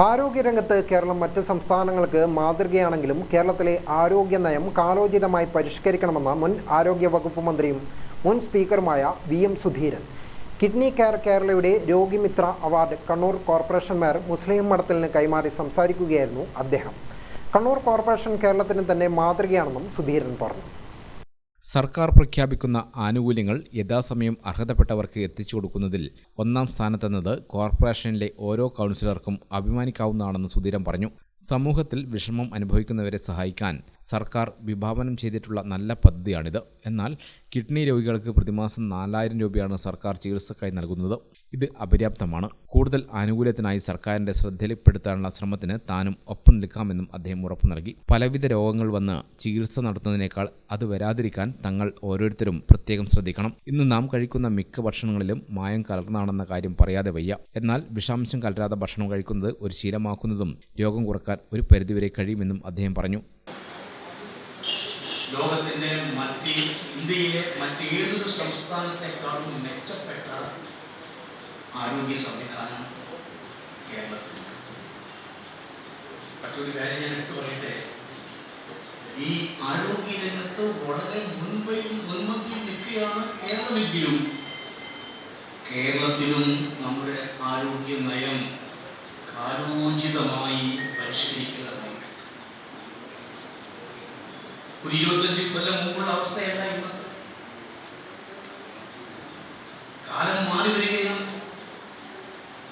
ആരോഗ്യരംഗത്ത് കേരളം മറ്റ് സംസ്ഥാനങ്ങൾക്ക് മാതൃകയാണെങ്കിലും കേരളത്തിലെ ആരോഗ്യ നയം കാലോചിതമായി പരിഷ്കരിക്കണമെന്ന മുൻ ആരോഗ്യ വകുപ്പ് മന്ത്രിയും മുൻ സ്പീക്കറുമായ V M Sudheeran. Kidney care കേരളയുടെ രോഗിമിത്ര അവാർഡ് കണ്ണൂർ കോർപ്പറേഷൻ മേയർ മുസ്ലിം മഠത്തിലിന് കൈമാറി സംസാരിക്കുകയായിരുന്നു അദ്ദേഹം. കണ്ണൂർ കോർപ്പറേഷൻ കേരളത്തിന് തന്നെ മാതൃകയാണെന്നും സുധീരൻ പറഞ്ഞു. സർക്കാർ പ്രഖ്യാപിക്കുന്ന ആനുകൂല്യങ്ങൾ യഥാസമയം അർഹതപ്പെട്ടവർക്ക് എത്തിച്ചു കൊടുക്കുന്നതിൽ ഒന്നാം സ്ഥാനത്തെന്നത് കോർപ്പറേഷനിലെ ഓരോ കൗൺസിലർക്കും അഭിമാനിക്കാവുന്നതാണെന്ന് സുധീരൻ പറഞ്ഞു. സമൂഹത്തിൽ വിഷമം അനുഭവിക്കുന്നവരെ സഹായിക്കാൻ സർക്കാർ വിഭാവനം ചെയ്തിട്ടുള്ള നല്ല പദ്ധതിയാണിത്. എന്നാൽ കിഡ്നി രോഗികൾക്ക് പ്രതിമാസം നാലായിരം രൂപയാണ് സർക്കാർ ചികിത്സക്കായി നൽകുന്നത്. ഇത് അപര്യാപ്തമാണ്. കൂടുതൽ ആനുകൂല്യത്തിനായി സർക്കാരിന്റെ ശ്രദ്ധയിൽപ്പെടുത്താനുള്ള ശ്രമത്തിന് താനും ഒപ്പം നിൽക്കാമെന്നും അദ്ദേഹം ഉറപ്പു നൽകി. പലവിധ രോഗങ്ങൾ വന്ന് ചികിത്സ നടത്തുന്നതിനേക്കാൾ അത് വരാതിരിക്കാൻ തങ്ങൾ ഓരോരുത്തരും പ്രത്യേകം ശ്രദ്ധിക്കണം. ഇന്ന് നാം കഴിക്കുന്ന മിക്ക ഭക്ഷണങ്ങളിലും മായം കലർന്നാണെന്ന കാര്യം പറയാതെ വയ്യ. എന്നാൽ വിഷാംശം കലരാതെ ഭക്ഷണം കഴിക്കുന്നത് ഒരു ശീലമാക്കുന്നതും രോഗം കുറയ്ക്കാൻ ഒരു പരിധിവരെ കഴിയുമെന്നും അദ്ദേഹം പറഞ്ഞു. ലോകത്തിന്റെ മറ്റ് ഇന്ത്യയിലെ മറ്റേതൊരു സംസ്ഥാനത്തെക്കാളും മെച്ചപ്പെട്ട ആരോഗ്യ സംവിധാനം കേരളത്തിലുണ്ട്. പക്ഷെ ഒരു കാര്യം ഞാൻ എടുത്തു പറയട്ടെ? ഈ ആരോഗ്യ രംഗത്ത് വളരെ മുൻപേ മുൻപന്തിയിൽ നിൽക്കുകയാണ് കേരളമെങ്കിലും കേരളത്തിലും നമ്മുടെ ആരോഗ്യ നയം കാലോചിതമായി പരിഷ്കരിക്കേണ്ടതായിട്ടുണ്ട് ഒരു ഇരുപത്തഞ്ച് കൊല്ലം മുമ്പുള്ള അവസ്ഥയല്ല ഇന്നത്തെ കാലം മാറി വരികയാണ്.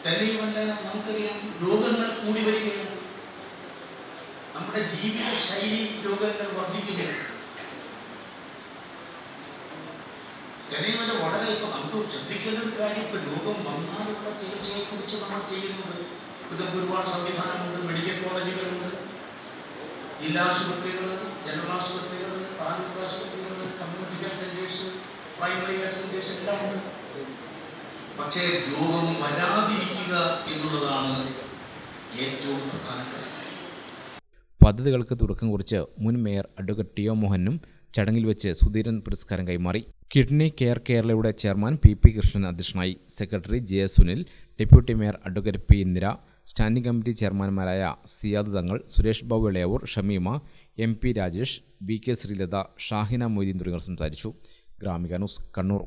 തന്നെയുമല്ല നമുക്കറിയാം രോഗങ്ങൾ കൂടി വരികയാണ്. നമ്മുടെ ജീവിത ശൈലി രോഗങ്ങൾ വർദ്ധിക്കുകയാണ്. തന്നെയുമല്ല വളരെ ഇപ്പൊ നമുക്ക് ശ്രദ്ധിക്കേണ്ട ഒരു കാര്യം ഇപ്പൊ രോഗം വന്നാലുള്ള ചികിത്സയെ കുറിച്ച് നമ്മൾ ചെയ്യുന്നുണ്ട് ഇതൊക്കെ ഒരുപാട് സംവിധാനമുണ്ട് മെഡിക്കൽ കോളേജുകളുണ്ട്. ജില്ലാ ആശുപത്രികൾ ജനറൽ ആശുപത്രികൾ താലൂക്ക് ആശുപത്രികൾ community health centres primary health centres എല്ലാം ഉണ്ട്. പക്ഷേ രോഗം വരാതിരിക്കുക എന്നുള്ളതാണ് ഏറ്റവും പ്രധാനപ്പെട്ട പദ്ധതികൾക്ക് തുടക്കം കുറിച്ച് മുൻ മേയർ അഡ്വക്കേറ്റ് ടി ഒ മോഹനും ചടങ്ങിൽ വെച്ച് സുധീരൻ പുരസ്കാരം കൈമാറി. കിഡ്നി കെയർ കേരളയുടെ ചെയർമാൻ പി പി കൃഷ്ണൻ അധ്യക്ഷനായി secretary J Sunil deputy mayor advocate P Indira standing committee ചെയർമാൻമാരായ Siyad Thangal Suresh Babu Elayavoor Shameema M P Rajesh B K Sreelatha Shahina Moideen തുടങ്ങിയവർ സംസാരിച്ചു. Gramika news Kannur.